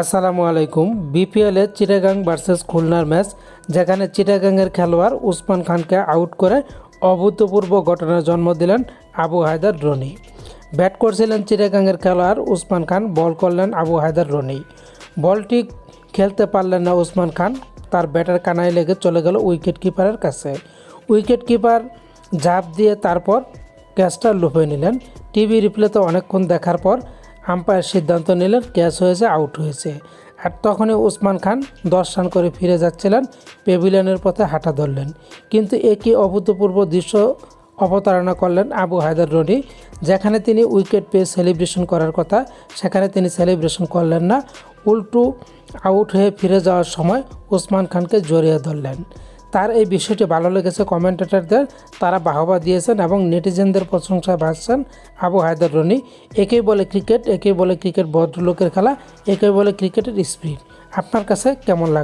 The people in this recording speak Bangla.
আসসালামু আলাইকুম। বিপিএলে চিটাগাং ভার্সেস খুলনার ম্যাচ যেখানে চিটাগাংয়ের খেলোয়াড় উসমান খানকে আউট করে অভূতপূর্ব ঘটনার জন্ম দিলেন আবু হায়দার রনি। ব্যাট করছিলেন চিটাগাংয়ের খেলোয়াড় উসমান খান বল করলেন আবু হায়দার রনি। বলটি খেলতে পারলেন না উসমান খান, তার ব্যাটার কানায় লেগে চলে গেল উইকেট কিপারের কাছে। উইকেট কিপার ঝাঁপ দিয়ে তারপর ক্যাচটা লুফে নিলেন। টিভি রিপ্লেতে অনেকক্ষণ দেখার পর আম্পায়ার সিদ্ধান্ত নিলেন ক্যাচ হয়েছে, আউট হয়েছে। আর তখনই উসমান খান দশ রান করে ফিরে যাচ্ছিলেন, পেভিলিয়নের পথে হাঁটা ধরলেন। কিন্তু একই অভূতপূর্ব দৃশ্য অবতারণা করলেন আবু হায়দার রনি, যেখানে তিনি উইকেট পেয়ে সেলিব্রেশন করার কথা, সেখানে তিনি সেলিব্রেশন করলেন না, উল্টু আউট হয়ে ফিরে যাওয়ার সময় উসমান খানকে জড়িয়ে ধরলেন। তার এই বিষয়টি ভালো লেগেছে কমেন্টেটারদের। তারা বাহবা দিয়েছেন এবং নেটিজেনদের প্রশংসায় ভাসছেন আবু হায়দার রনি। একেই বলে ক্রিকেট, একেই বলে ক্রিকেট ভদ্রলোকের খেলা, একেই বলে ক্রিকেটের স্পিড। আপনার কাছে কেমন লাগবে